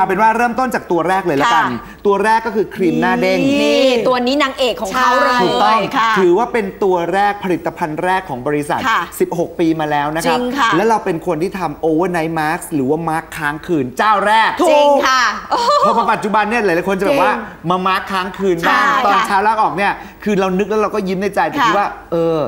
เอาเป็นว่าเริ่มต้นจากตัวแรกเลยแล้วกัน ค่ะ ตัวแรกก็คือครีมหน้าเด้ง นี่ ตัวนี้นางเอกของเขาเลยถูกต้องค่ะ ถือว่าเป็นตัวแรกผลิตภัณฑ์แรกของบริษัท ค่ะ16 ปีมาแล้วนะครับ จริงค่ะ แล้วเราเป็นคนที่ทำ overnight mask หรือว่ามาร์คค้างคืนเจ้าแรก จริงค่ะโอ้พอมาปัจจุบันเนี่ยหลายๆคนจะแบบว่ามามาร์คค้างคืนบ้างใช่ตอนค่ะเช้าลากออกเนี่ยคือเรานึกแล้วเราก็ยิ้มในใจแต่ค่ะคิดว่า เออ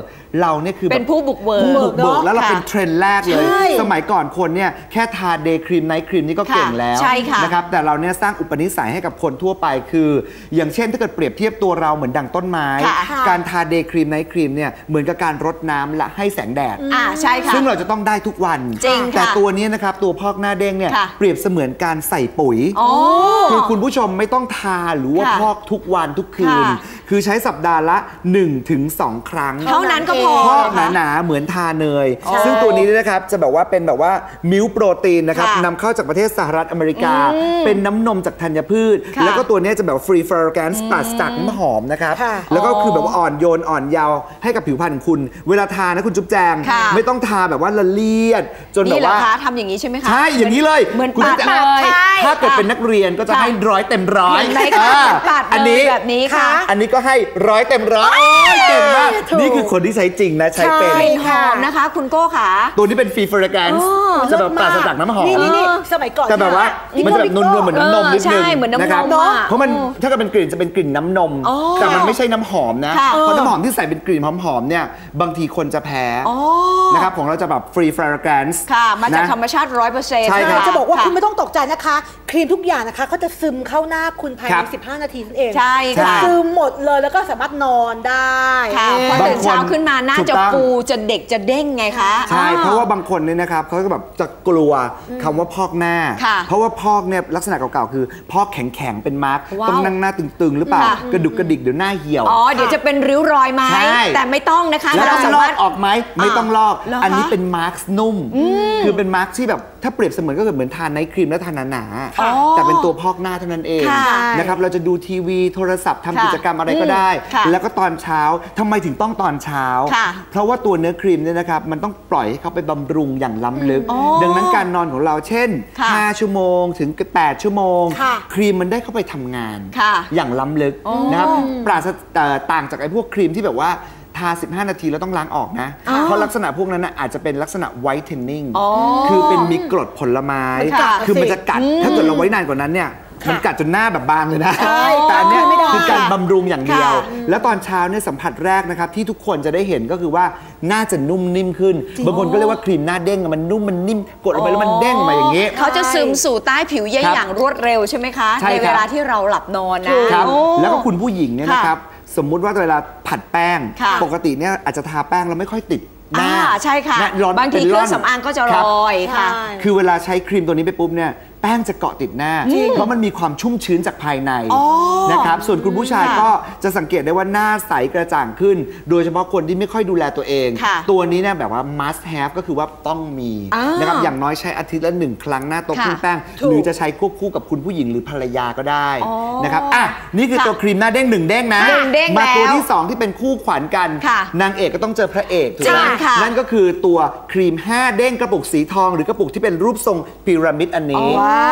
เราเนี่ยคือแบบเป็นผู้บุกเบิกผู้บุกเบิกแล้วเราค่ะเป็นเทรนด์แรกเลยใช่สมัยก่อนคนเนี่ยแค่ทาเดย์ครีมไนท์ครีมนี่ก็ค่ะเก่งแล้วใช่ค่ะนะครับแต่เราเนี่ยสร้างอุปนิสัยให้กับคนทั่วไปคือ อย่างเช่นถ้าเกิดเปรียบเทียบตัวเราเหมือนดังต้นไม้ค่ะการทาเดย์ครีมไนท์ครีมเนี่ยเหมือนกับการรดน้ำและให้แสงแดดอ่าใช่ค่ะซึ่งเราจะต้องได้ทุกวันจริงค่ะแต่ตัวนี้นะครับตัวพอกหน้าเด้งเนี่ยค่ะเปรียบเสมือนการใส่ปุ๋ยอ๋อคือคุณผู้ชมไม่ต้องทาหรือว่าค่ะพอกทุกวันทุกคืนค่ะคือใช้สัปดาห์ละ 1-2ถึง2ครั้ง เท่านั้นก็พอพอกเหรอคะหนาๆเหมือนทาเนยใช่ซึ่งตัวนี้เนี่ยนะครับจะแบบว่าเป็นแบบว่ามิลค์โปรตีนนะครับค่ะนำเข้าจากประเทศสหรัฐอเมริกา เป็นน้ำนมจากธัญพืชค่ะแล้วก็ตัวเนี้ยจะแบบฟรีเฟอร์แกนส์ปราศจากน้ำหอมนะครับค่ะแล้วก็อ๋อคือแบบว่าอ่อนโยนอ่อนเยาว์ให้กับผิวพรรณของคุณ เวลาทานะคุณจุ๊บแจงค่ะไม่ต้องทาแบบว่าละเลียด จนแบนี่บเหรอว่าคะทำอย่างนี้ใช่ไหมคะใช่อย่างนี้เลยเหมือนคุณปัดจะเลยใช่ถ้าเกิดเป็นนักเรียนก็จะค่ะให้ร้อยเต็มร้อยเห็นไหมคะอ่าปัดอันเลนี้ยแบบนี้ค่ะ อันนี้ก็ให้ร้อยเต็มร้อยเก่งมากถูกนี่คือคนที่ใช้จริงนะ ใช้เป็นใช่กลิ่นหอมนะคะ คุณโก้ขาตัวนี้เป็นฟรีเฟอร์แกนส์จะแบบปราศจากน้ำหอม นี่นี่นี่สมัยก่อนแต่แบบว่าพี่มันโก้จะแบบพี่นโก้วลๆเหมือนน้ำนมนิดนึงเออใช่เหมือนน้ำนมนะครับเนอะเพราะมันถ้าเกิดเป็นกลิ่นจะเป็นกลิ่นน้ำนมอ๋อแต่มันไม่ใช่น้ำหอมนะค่ะเพราะน้ำหอมที่ใส่เป็นกลิ่นหอมๆเนี่ยบางทีคนจะแพ้อ๋อนะครับของเราจะแบบฟรีเฟอร์แกนส์ค่ะมาจากธรรมชาติร้อยเปอร์เซ็นต์ใช่ครับจะบอกว่าคุณไม่ต้องตกใจนะคะ ครีมทุกอย่างนะคะเขาจะซึมเข้าหน้าคุณภายครัในบ15 นาทีนั่นเองใช่ค่ะซึมหมดเลยแล้วก็สามารถนอนได้ค่ะพอางตื่นเช้าคนขึ้นมาหน้าถูกจะต้องฟูจะเด็กจะเด้งไงคะ ใช่อ่เพราะว่าบางคนเนี่ยนะครับเขาก็แบบจะกลัวคำว่าพอกหน้า ค่ะเพราะว่าพอกเนี่ยลักษณะเก่าๆคือพอกแข็งๆเป็นมาร์กว้าวต้องนั่งหน้าตึงๆ หรือเปล่า ค่ะ กระดุกกระดิกเดี๋ยวหน้าเหี่ยว อ๋อ เดี๋ยวจะเป็นริ้วรอยไหมใช่ แต่ไม่ต้องนะคะแล้วเราต้องสาลอมารกถ ออกไหมไม่ต้องลอก เหรอคะอันนี้เป็นมาร์กนุ่ม คือเป็นมาร์กที่แบบ ถ้าเปรียบเสมือนก็คือเหมือนทานไนท์ครีมแล้วทานหนาๆอ๋อแต่เป็นตัวพอกหน้าเท่านั้นเองค่ะนะครับเราจะดูทีวีโทรศัพท์ทำค่ะกิจกรรมอะไรก็ได้ ค่ะแล้วก็ตอนเช้าทำไมถึงต้องตอนเช้า ค่ะเพราะว่าตัวเนื้อครีมเนี่ยนะครับมันต้องปล่อยให้เขาไปบำรุงอย่างล้ำลึกอ๋อดังนั้นการนอนของเราเช่น ค่ะ5 ชั่วโมงถึง 8 ชั่วโมง ค่ะครีมมันได้เข้าไปทำงาน ค่ะอย่างล้ำลึกนะครับปราศเอ่อต่างจากไอ้พวกครีมที่แบบว่า ทา 15 นาทีแล้วต้องล้างออกนะ เพราะลักษณะพวกนั้นนะอาจจะเป็นลักษณะไวท์เทนนิ่งอ๋อคือเป็นมีกรดผลไม้ มันกัดคือมันสิจะกัด ถ้าเกิดเราไว้นานกว่านั้นเนี่ย มันกัดจนหน้าแบบบางเลยนะใช่แต่อันเนี้ยไม่ได้คือการบำรุงอย่างเดียวค่ะแล้วตอนเช้าเนี่ยสัมผัสแรกนะครับ ที่ทุกคนจะได้เห็นก็คือว่าหน้าจะนุ่มนิ่มขึ้น บางคนก็เรียกว่าครีมหน้าเด้งอะมันนุ่มมันนิ่มกดลงไปแล้วมันเด้งมาอย่างนี้เขาจะซึมสู่ใต้ผิวเยื่อครับอย่างรวดเร็วใช่ไหมคะใช่ครับ เวลาที่เราหลับนอนนะ ครับโอ้แล้วก็คุณผู้หญิงเนี่ยค่ะนะครับ สมมุติว่าเวลาผัดแป้ง ค่ะ ปกติเนี่ยอาจจะทาแป้งแล้วไม่ค่อยติดหน้าอ่าใช่ค่ะ หน้ร้อนบางทีป็นเคร่รื่องสำอางก็จะคลบอยค่ะ ใช่ คือเวลาใช้ครีมตัวนี้ไปปุ๊บเนี่ย แป้งจะเกาะติดหน้า เพราะมันมีความชุ่มชื้นจากภายในอ๋อนะครับส่วนคุณผู้ชายค่ะก็จะสังเกตได้ว่าหน้าใสกระจ่างขึ้น โดยเฉพาะคนที่ไม่ค่อยดูแลตัวเองค่ะตัวนี้เนี่ยแบบว่า must have ก็คือว่าต้องมีอ่านนะครับอย่างน้อยใช้อาทิตย์ละหนึ่งครั้งหน้าโต๊ะค่ะเครื่องแป้งถูกหรือจะใช้ควบคู่กับคุณผู้หญิงหรือภรรยาก็ได้อ๋อนะครับอะนี่คือค่ะตัวครีมหน้าเด้งหนึ่งเด้งนะหนึ่งเด้งมาตัวแล้วที่สองที่เป็นคู่ขวัญกันค่ะนางเอกก็ต้องเจอพระเอกถูกจริไหมงค่ะนั่นก็คือตัวครีม 5 เด้งกระปุกสีทอง หรือกระปุกที่เป็นรูปทรงพีระมิดอันนี้ว้า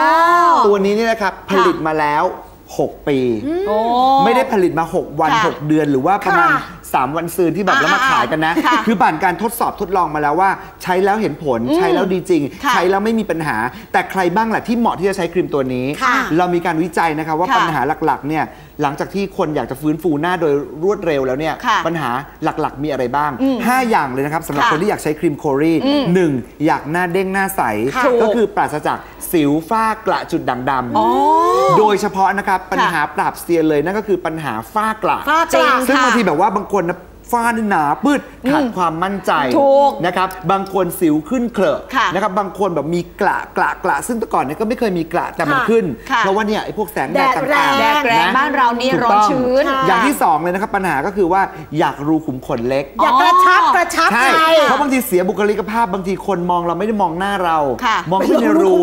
วตัวนี้เนี่ยนะครับผลิตมาแล้ว 6 ปี โอ้ ไม่ได้ผลิตมา 6 วัน ค่ะ6 เดือนหรือว่าประมาณ ค่ะ3 วันซืนที่แบบอ่าแล้วมาขายกันนะ ค่ะคือผ่านการทดสอบทดลองมาแล้วว่า ใช้แล้วเห็นผลใช้แล้วดีจริง ค่ะใช้แล้วไม่มีปัญหา แต่ใครบ้างล่ะที่เหมาะที่จะใช้ครีมตัวนี้ ค่ะเรามีการวิจัยนะครับว่าค่ะปัญหาหลักๆเนี่ยหลังจากที่คนอยากจะฟื้นฟูหน้าโดยรวดเร็วแล้วเนี่ยค่ะปัญหาหลักๆ มีอะไรบ้าง5อย่างเลยนะครับสำหรับค่ะคนที่อยากใช้ครีมโครีหนึ่งอยากหน้าเด้งหน้าใส ค่ะก็คือปราศจากสิวฝ้ากระจุดด่างดำอ๋อโดยเฉพาะนะครับปัญหาปราบเซียนเลยนั่นก็คือปัญหาฝ้ากระฝ้ากระจริงซึ่งค่ะ บางทีแบบว่าบางคนนะ ฝ้านี่หนาปืดขาดความมั่นใจถูกนะครับบางคนสิวขึ้นเคลอะค่ะนะครับบางคนแบบมีกระกระกระซึ่งแต่ก่อนเนี่ยก็ไม่เคยมีกระแต่มันค่ะขึ้นค่ะเพราะว่าเนี่ยไอ้พวกแสงแดดแดดแรต่างงๆแดดแรงะบ้านเรานี่ถูกร้อนต้องชื้น อย่างที่สองเลยนะครับปัญหาก็คือว่าอยากรูขุมขนเล็ก อยากกระชับกระชับใช่ไงเพราะบางทีเสียบุคลิกภาพบางทีคนมองเราไม่ได้มองหน้าเราค่ะมองขึ้นในรู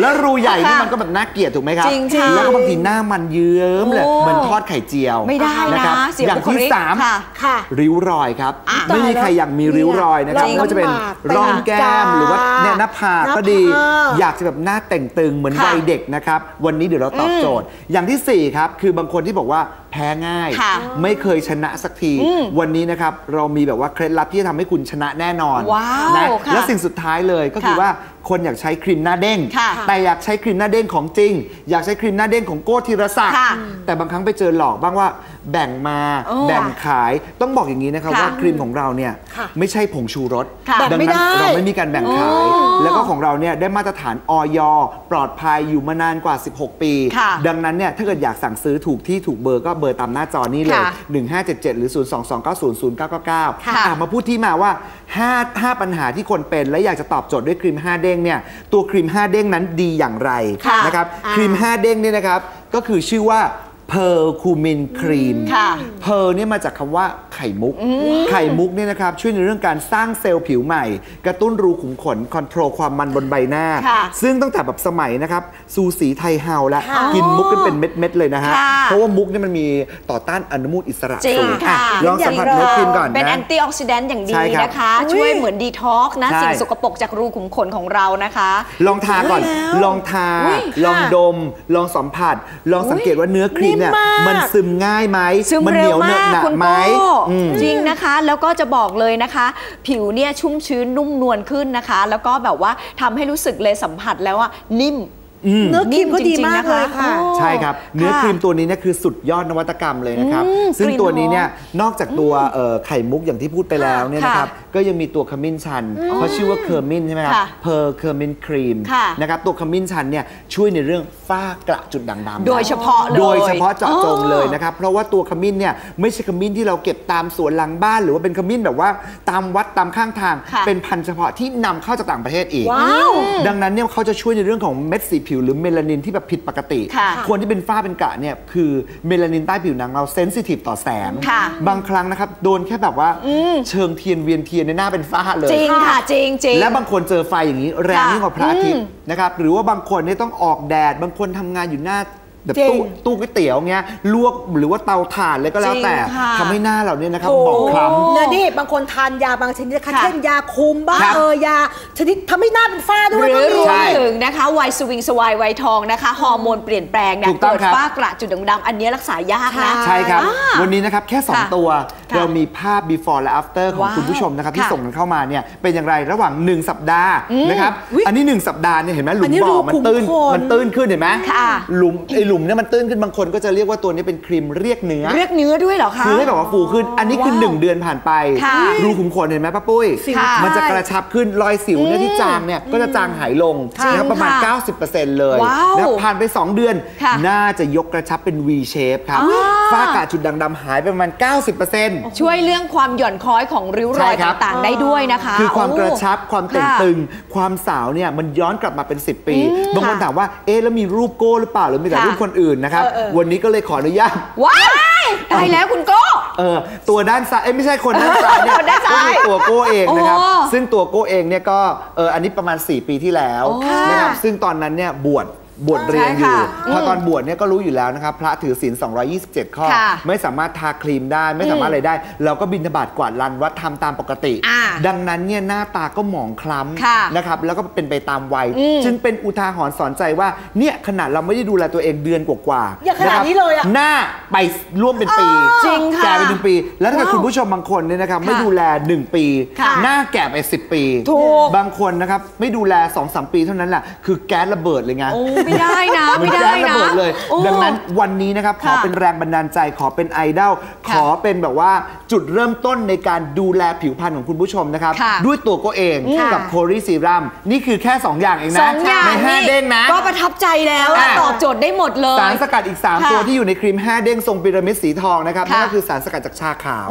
แล้วรูใหญ่นี่ค่ะมันก็แบบน่าเกลียดถูกไหมครับจริงค่ะแล้วก็บางทีหน้ามันเยิ้มเลยโอ้เหมือนทอดไข่เจียวไม่ได้นะครับเสียอย่างบุคที่ลิกสามค่ะ ค่ะ ริ้วรอยครับอะไม่มีใครอยากมีริ้วรอยนะครับจริงไม่ว่าจะเป็นลำบากร่องแก้มไปหาหรือว่าเนี่ยหน้าผากก็ดี หน้าผากอยากจะแบบหน้าแต่งตึงเหมือนค่ะวัยเด็กนะครับ วันนี้เดี๋ยวเราตอบโจทย์ อย่างที่สี่ครับคือบางคนที่บอกว่าแพ้ง่าย ค่ะไม่เคยชนะสักที วันนี้นะครับเรามีแบบว่าเคล็ดลับที่จะทำให้คุณชนะแน่นอนว้าวนะค่ะ และสิ่งสุดท้ายเลยก็คือค่ะ ว่าคนอยากใช้ครีมหน้าเด้ง ค่ะแต่อยากใช้ครีมหน้าเด้งของจริง อยากใช้ครีมหน้าเด้งของโก้ธีรศักดิ์ค่ะแต่บางครั้งไปเจอหลอกบ้างว่าแบ่งมาโอ้แบ่งขายต้องบอกอย่างนี้นะครับค่ะว่าครีมของเราเนี่ยค่ะไม่ใช่ผงชูรสค่ะดังแบ่งไม่นั้นได้เราไม่มีการแบ่งขาย แล้วก็ของเราเนี่ยได้มาตรฐานออยปลอดภัยอยู่มานานกว่า 16 ปี ค่ะ ดังนั้นเนี่ยถ้าเกิดอยากสั่งซื้อถูกที่ถูกเบอร์ก็เบอร์ตามหน้าจอนี้เลย ค่ะ 1577 หรือ 022900999ค่ะ อะมาพูดที่มาว่า 5 5 ปัญหาที่คนเป็น และอยากจะตอบโจทย์ด้วยครีม 5 เด้งเนี่ยตัวครีม5เด้งนั้นดีอย่างไรค่ะนะครับอ่าครีม5เด้งเนี่ยนะครับก็คือชื่อว่า เพอร์คูมินครีมค่ะเพอร์เนี่ยมาจากคำว่าไข่มุก ไข่มุกเนี่ยนะครับช่วยในเรื่องการสร้างเซลล์ผิวใหม่ กระตุ้นรูขุมขนคอนโทรลความมันบนใบหน้า ค่ะซึ่งตั้งแต่แบบสมัยนะครับซูสีไทยเฮาแล้วค่ะกินมุกกันเป็นเม็ดๆเลยนะฮะ ค่ะเพราะว่ามุกเนี่ยมันมีต่อต้านอนุมูลอิสระจริงสูงค่ะอะ ลองสัมผัสเนื้อครีมก่อนเป็นแอนะ นตี้ออกซิแดนต์อย่างดีใช่ครับนะคะอุ๊ยช่วยเหมือนดีท็อกซ์นะ ใช่ สิ่งสกปรกจากรูขุมขนของเรานะคะ ลองทาก่อนแล้วลองทาอุ๊ยลองดม ลองสัมผัส ลองสังเกตว่าเนื้อครีมเนี่ยนิ่มมากมันซึมง่ายไหมซึมมันเหเร็นีวยวเหนมาอะกหนะคุณไหมโก้อืมจริงนะคะ แล้วก็จะบอกเลยนะคะ ผิวเนี่ยชุ่มชื้นนุ่มนวลขึ้นนะคะ แล้วก็แบบว่าทำให้รู้สึกเลยสัมผัสแล้วว่านิ่ม เนื้อครีมก็ดีมากนิ่มจริงๆนะคะเลยค่ะโอ้ใช่ครับ เนื้อครีมตัวนี้เนี่ยคือสุดยอดนวัตกรรมเลยนะครับอืมซึ่งกลิ่นตัวนี้เนี่ยหอนอกจากตัวเอ่อไข่มุกอย่างที่พูดไปแล้วเนี่ยนะครับค่ะก็ยังมีตัวขมิ้นชันเขาชื่อว่าเคอร์มินใช่ไหมครับค่ะเพอร์เคอร์มินครีมค่ะนะครับตัวขมิ้นชันเนี่ยช่วยในเรื่องฝ้ากระจุดด่างดำโดยเฉพาะเลยโดยเฉพาะเจาะจงอ๋อเลยนะครับเพราะว่าตัวขมิ้นเนี่ยไม่ใช่ขมิ้นที่เราเก็บตามสวนหลังบ้าน หรือว่าเป็นขมิ้นแบบว่าตามวัดตามข้างทางค่ะเป็นพันธุ์เฉพาะที่นำเข้าจากต่างประเทศอีกว้าวดังนั้นเนี่ยเขาจะช่วยในเรื่องของเม็ดสีผิวหรือเมลานินที่แบบผิดปกติ ค่ะคนที่เป็นฝ้าเป็นกระเนี่ยคือเมลานินใต้ผิวหนังเราเซนซิทีฟต่อแสง ค่ะบางครั้งนะครับ โดนแค่แบบว่าเชิงเทียนเวียนเทียนในหน้าเป็นฝ้าเลย จริงค่ะ จริงจริง และบางคนเจอไฟอย่างนี้แรงค่ะยิ่งกว่าพระอาทิตย์นะครับหรือว่าบางคนเนี่ยต้องออกแดด บางคนทำงานอยู่หน้า แบบจริงตู้ตู้ก๋วยเตี๋ยวเงี้ยลวกหรือว่าเตาถ่านเลยก็แล้วแต่จริงค่ะ ทำให้หน้าเราเนี่ยนะครับโอ้หมองคล้ำเนี่ยนี่บางคนทานยาบางชนิดนะคะค่ะ เช่นยาคุมบ้างครับเออยาชนิดทำให้หน้าเป็นฝ้าด้หวยรือก็รมี วใช่มถึงนะคะวัยสวิงสวายวัยทองนะคะ ฮอร์โมนเปลี่ยนแปลงเนี่ยถูกต้องเกิดครับ ฝ้ากระจุดด่างๆอันนี้รักษายากนะใช่ครับ อ่าวันนี้นะครับแค่ ค่ะ2 ตัว ค่ะเรามีภาพ before และ after ของว้าวคุณผู้ชมนะครับที่ค่ะส่งกันเข้ามาเนี่ยเป็นอย่างไรระหว่าง 1 สัปดาห์นะครับ อุ๊ยอันนี้ 1 สัปดาห์เนี่ยเห็นไหมหลุอันมนี้บ่อรูมันขุมตื้นขน มันตื้นขึ้นเห็นไหมค่ะ หลุมไอหลุมเนี่ยมันตื้นขึ้นบางคนก็จะเรียกว่าตัวนี้เป็นครีมเรียกเนื้อ เรียกเนื้อด้วยเหรอคะคือให้แบบว่าฟูขึ้น อันนี้คือว้าว1เดือนผ่านไปค่ะรูขุมขนเห็นไหมป้าปุ้ย ค่ะมันจะกระชับขึ้นรอยสิวเนี่ยที่จางเนี่ยก็จะจางหายลงจริงนะครับประมาณค่ะ90%เลยว้าว นะครับผ่านไป 2 เดือน ค่ะ น่าจะยกกระชับเป็น V shape ครับ อ่า ฝ้ากระจุดด่างดำหายไปประมาณ 90%ช่วยเรื่องความหย่อนคล้อยของริ้วรอยใช่ครับต่างๆ ได้ด้วยนะคะ คือความโกระชับความเต่งค่ะตึง ความสาวเนี่ยมันย้อนกลับมาเป็น 10 ปีอืมบางคนค่ะถามว่าเอ๊ะแล้วมีรูปโก้หรือเปล่าหรือมีแต่ค่ะรูปคนอื่นนะครับเออเออวันนี้ก็เลยขออนุญาตว้ายตายแล้วคุณโก้เออตัวด้านซ้ายเอ้ยไม่ใช่คนด้านซ้ายเนี่ยคนด้านซ้ายก็คือตัวโก้เองนะครับโอ้ซึ่งตัวโก้เองเนี่ยก็เอออันนี้ประมาณ 4 ปีที่แล้วโอ้ค่ะนะครับซึ่งตอนนั้นเนี่ยบวช บวชเรียนอยู่ใช่ค่ะพอตอนบวชเนี่ยก็รู้อยู่แล้วนะครับพระถือศีล 227 ข้อค่ะไม่สามารถทาครีมได้ไม่สามารถอะไรได้ เราก็บินทบาทกวาดลานวัดทำตามปกติอ่าดังนั้นเนี่ยหน้าตาก็หมองคล้ค่ะำนะครับแล้วก็เป็นไปตามวัยอืมจึงเป็นอุทาหรณ์สอนใจว่าเนี่ยขนาดเราไม่ได้ดูแลตัวเองเดือนกว่าๆอย่างขนาดะครับนี้เลยอะหน้าไปร่วมเป็นปีจริงค่ะแก่ไปหนึ่งปี แล้วถ้าเกิดว้าวคุณผู้ชมบางคนเนี่ยนะครับไม่ค่ะดูแล 1 ปีค่ะหน้าแก่ไป 10 ปีถูกบางคนนะครับไม่ดูแล2-3ปีเท่านั้นแหละคือแก๊สระเบิดเลยไงโอ้ไม่ได้นะเหมืไม่อนได้แก๊สระนะเบิดเลยโอ้ดังนั้นวันนี้นะครับขอค่ะเป็นแรงบันดาลใจขอเป็นไอดอลค่ะขอเป็นแบบว่าจุดเริ่มต้นในการดูแลผิวพรรณของคุณผู้ชมนะครับค่ะด้วยตัวก็เองค่ะกับโคลีซีรัมนี่คือแค่ 2 อย่างเองสนะองอย่างในห้านี่เด้งนะ ก็ประทับใจแล้วอะตอบโจทย์ได้หมดเลย สารสกัดอีก3ค่ะตัวที่อยู่ในครีม 5 เด้งทรงพีระมิดสีทองนะครับค่ะนั่นก็คือสารสกัดจากชาขาว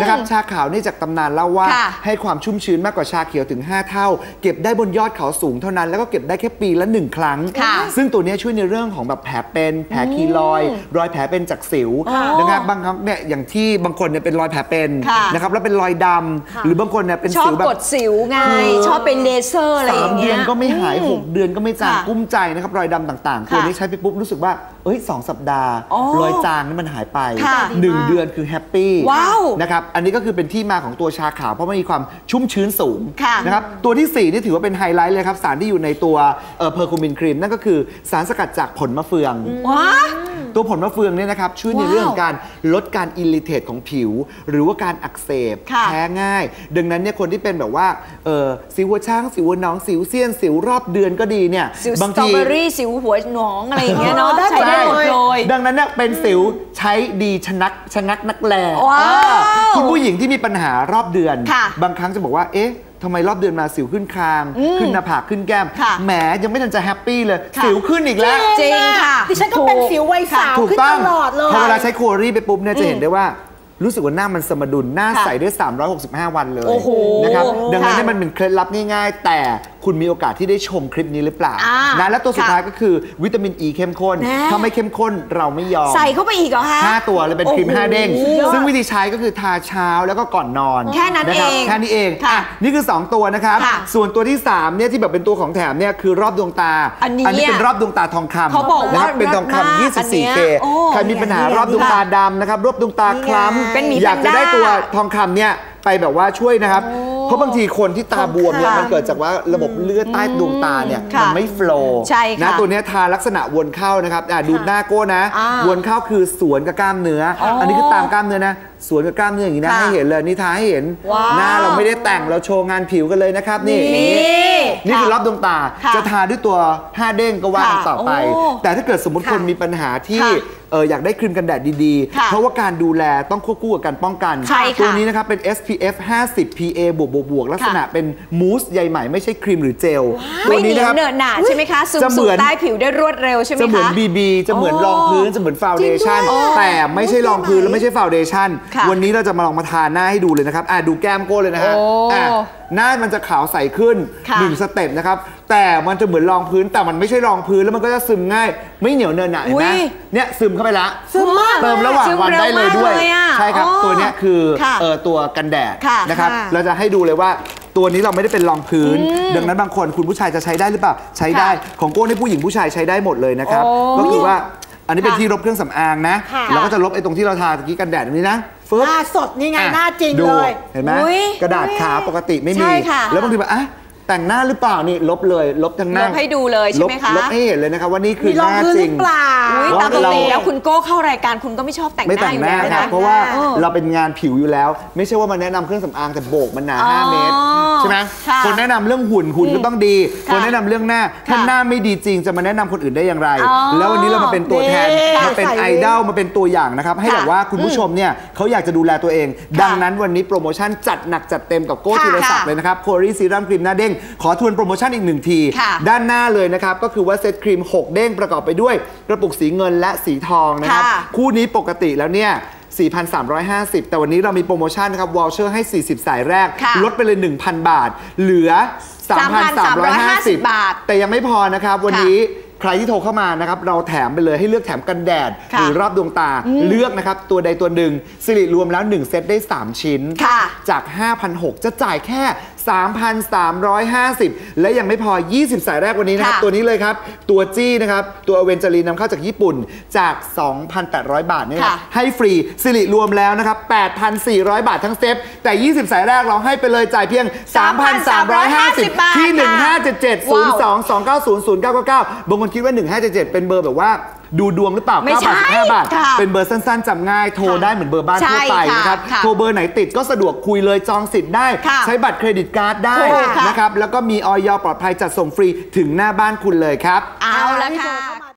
นะครับชาขาวนี่จากตำนานเล่าว่าค่ะให้ความชุ่มชื้นมากกว่าชาเขียวถึง 5 เท่า เก็บได้บนยอดเขาสูงเท่านั้นแล้วก็เก็บได้แค่ปีละ 1 ครั้งค่ะซึ่งตัวเนี้ยช่วยในเรื่องของแบบแผลเป็นแผลคีรอย รอยแผลเป็นจากสิวอ๋อนะครับบางครั้งเนี่ยอย่างที่บางคนเนี่ยเป็นรอยแผลเป็นค่ะนะครับแล้วเป็นรอยดำหรือบางคนเนี่ยเป็นชอบสิวแบบกดสิวไงชอบเป็นเลเซอร์อะไรอสามย่างเดืเงี้อยนก็ไม่หายอืม6เดือนก็ไม่จางค่ะกุ้มใจนะครับรอยดำต่างๆค่ะตัวนี้ใช้ไปปุ๊บรู้สึกว่า เอ้ยสองสัปดาห์อ๋อรอยจางนี่มันหายไปค่ะหนึ่งเดือนคือแฮปปี้ว้าวนะครับอันนี้ก็คือเป็นที่มาของตัวชาขาวเพราะมันมีความชุ่มชื้นสูงค่ะนะครับตัวที่ 4 นี่ถือว่าเป็นไฮไลท์เลยครับ สารที่อยู่ในตัวเพอร์คูมินครีม นั่นก็คือสารสกัดจากผลมะเฟืองว้าตัวผลมะเฟืองเนี่ยนะครับช่วยในว้าวเรื่องของการลดการอิริเทตของผิว หรือว่าการอักเสบค่ะแพ้ง่าย ดังนั้นเนี่ยคนที่เป็นแบบว่าเออสิวหัวช้างสิวหัวหน้องสิวเซียนสิวรอบเดือนก็ดีเนี่ยสิวสบางตรอทีเบอรี่สิวหัวหนองอะไรอย่างเงี้ยเนาะได้ใช้ได้หมดเลย ดังนั้นเนี่ยเป็นสิวใช้ดีชนักชะงักนักแลว้าวเออคุณผู้หญิงที่มีปัญหารอบเดือนค่ะบางครั้งจะบอกว่าเอ๊ะทำไมรอบเดือนมาสิวขึ้นคาง ขึ้นหน้าผากขึ้นแก้มค่ะแหมยังไม่ทันจะแฮปปี้เลยค่ะสิวขึ้นอีกแล้ว จริงค่ะ ดิฉันก็เป็นสิววัยสาวถูกขึ้นต้อตงลอดเลยพอเวลาใช้โครี่ไปปุ๊บเนี่ยจะเห็นได้ว่ารู้สึกว่าหน้ามันสมดุลหน้าค่ะใสได้ 365 วันเลยโอ้โหนะครับดังนั้นค่ะเนี่ยมันเป็นเคล็ดลับง่ายๆ แต่ คุณมีโอกาสที่ได้ชมคลิปนี้หรือเปล่าอ่านะและตัวสุดค่ะท้ายก็คือวิตามินอ e ีเข้มข้น แน่ ถ้าไม่เข้มข้นเราไม่ยอม ใส่เข้าไปอีกเหรอคะ5 ตัวเลยเป็นครีม โอ้โห5 เด้งซึ่งวิธีใช้ก็คือทาเช้าแล้วก็ก่อนนอนแค่นั้นรับเองแค่นี้เองค่ะอะนี่คือ 2 ตัวนะครับ ค่ะส่วนตัวที่ 3 เนี่ยที่แบบเป็นตัวของแถมเนี่ยคือรอบดวงตาอันนี้นี้เป็นรอบดวงตาทองคำเขาบอกว่านะครับเป็นทองเลิศมากคำอันเนี้ย 24K โอ้ใครมีปัญหารอบดวงตาดำนะครับรอบดวงตาคล้ำเป็นหมีอยากจะได้แพนด้า ตัวทองคำเนี่ยไปแบบว่าช่วยนะครับเพ ราะบางทีคนที่ตาบวมเนี่ยค่ะมันเกิดจากว่าระบบเลือดใต้ดวงตาเนี่ยค่ะมันไม่โฟลว์ใช่ค่ะนะตัวเนี้ยทาลักษณะวนเข้านะครับอะดูหน้าโก้นะอ่าวนเข้าคือสวนกับกล้ามเนื้ออออัอันนี้คือตามกล้ามเนื้อนะสวนกับกล้ามเนื้ออย่างนี้นะค่ะให้เห็นเลยนี่ทาให้เห็นว้าวหน้าเราไม่ได้แต่งเราโชว์งานผิวกันเลยนะครับนี่ นี่นี่คือรอบดวงตาค่ะจะทาด้วยตัว 5 เด้งก็ว่ากันค่ะต่อไป โอ้แต่ถ้าเกิดสมมติคนมีปัญหาที่ค่ะเอออยากได้ครีมกันแดดดีค่ะๆเพราะว่าการดูแลต้องควบคู่กับการป้องกันใช่ค่ะตัวนี้นะครับเป็น SPF 50 PA บวกบวกบวกลักษณะเป็นมูสใยใหม่ไม่ใช่ครีมหรือเจลตัไม่วเหนีนี้ยวนะครับเหนอะหนาใช่ไหมคะซึมจะเหสูมือน ใต้ผิวได้รวดเร็วใช่ไหมจะเหมือนคะ BB จะเหมือนโอ้รองพื้นจะเหมือนฟาวเดชั่นจริงด้วยแต่ไม่ใช่รองพื้นและไม่ใช่ฟาวเดชั่นค่ะวันนี้เราจะมาลองมาทาหน้าให้ดูเลยนะครับอะดูแก้มโก้เลยนะฮะโอ้ อะ หน้ามันจะขาวใสขึ้นค่ะหนึ่งสเต็ปนะครับ แต่มันจะเหมือนรองพื้นแต่มันไม่ใช่รองพื้นแล้วมันก็จะซึมง่าย ไม่เหนียวเนินหนะเห็นไหมอุ๊ยเนี่ยซึมเข้าไปละซึมมากเติมระหว่างวันได้เลยด้วย ซึมเร็วมากเลยอะใช่ครับ อ๋อตัวเนี้ยคือค่ะเออตัวกันแดดค่ะนะครับค่ะ เราจะให้ดูเลยว่าตัวนี้เราไม่ได้เป็นรองพื้น ดังนั้นบางคนคุณผู้ชายจะใช้ได้หรือเปล่าใช้ได้ของโก้นี่ผู้หญิงผู้ชายใช้ได้หมดเลยนะครับโอ้ก็คือว่าอันนี้เป็นค่ะที่ลบเครื่องสำอางนะค่ะแล้วก็จะลบไอ้ตรงที่เราทาตะกี้กันแดดตรงนี้นะฟึบ หน้าสดนี่ไงอะหน้าจริงดูเลยเห็นไหมอุ๊ยกระดาษขาวปกติไม่ใช่มีค่ะ แล้วบางทีแบบอะ แต่งหน้าหรือเปล่านี่ลบเลยลบทั้งหน้าลบให้ดูเลยใช่ไหมคะลบลบให้เห็นเลยนะครับว่านี่คือมีรหองน้าพื้นจหริรืงอเปล่าอุ๊ยว่าตามปกเราติแล้วคุณโก้เข้ารายการคุณก็ไม่ชอบแต่งหไม่น้าแต่งอยู่หน้าแล้วครับนะเพราะว่าเออเราเป็นงานผิวอยู่แล้ว ไม่ใช่ว่ามาแนะนำเครื่องสำอางแต่โบกมันหนาอ๋อ5เมตรใช่ไหมค่ะคนแนะนำเรื่องหุ่นหุ่นก็ต้องดีค่ะคนแนะนำเรื่องหน้าถ้าค่ะหน้าไม่ดีจริงจะมาแนะนำคนอื่นได้อย่างไรอ๋อแล้ววันนี้เรามาเป็นตัวแทนนี่มาเป็นใส่ไอวิกดอลมาเป็นตัวอย่างนะครับให้ค่ะแบบว่าคุณผู้ชมเนี่ยเขาอยากจะดูแลตัวเอง ดังนั้นวันนี้โปรโมชั่นจัดหนักจัดเต็มกับโก้ค่ะธีรศักดิ์เลยนะครับโครีซีรัมครีมหน้าเด้งขอทวนโปรโมชั่นอีกหนึ่งที ค่ะด้านหน้าเลยนะครับ ก็คือว่าเซตครีม 6 เด้งประกอบไปด้วย กระปุกสีเงินและสีทองนะครับ ค่ะคู่นี้ปกติแล้วเนี่ย 4,350 แต่วันนี้เรามีโปรโมชั่นนะครับวอลเชอร์ให้ 40 สายแรก ค่ะลดไปเลย 1,000 บาท เหลือ 3,350บาทแต่ยังไม่พอนะครับ วันนี้ใครที่โทรเข้ามานะครับ เราแถมไปเลยให้เลือกแถมกันแดด ค่ะหรือรอบดวงตาเลือกนะครับ ตัวใดตัวหนึ่งสิริรวมแล้ว 1 เซตได้ 3 ชิ้น ค่ะจาก5,600จะจ่ายแค่ 3,350 และยังไม่พอ 20 สายแรกวันนี้นะครับ ค่ะ ตัวนี้เลยครับ ตัวจี้นะครับ ตัวเวนจารีนนำเข้าจากญี่ปุ่นจาก 2,800 บาทเนี่ยนะครับค่ะให้ฟรีสิริรวมแล้วนะครับ 8,400 บาททั้งเซตแต่ 20 สายแรกเราให้ไปเลยจ่ายเพียง 3,350ที่1577 02 290 0999บางคนคิดว่า 1577 เป็นเบอร์แบบว่า ดูดวงหรือเปล่าไม่ใช่9บาท ค่ะเป็นเบอร์สั้นๆจำง่าย โทรค่ะได้เหมือนเบอร์บ้านใช่ทั่วไปค่ะนะครับ ค่ะโทรเบอร์ไหนติดก็สะดวกคุยเลยจองสิทธิ์ได้ ค่ะใช้บัตรเครดิตการ์ดได้ถูกค่ะ นะครับ แล้วก็มีออยปลอดภัยจัดส่งฟรีถึงหน้าบ้านคุณเลยครับ เอาละค่ะ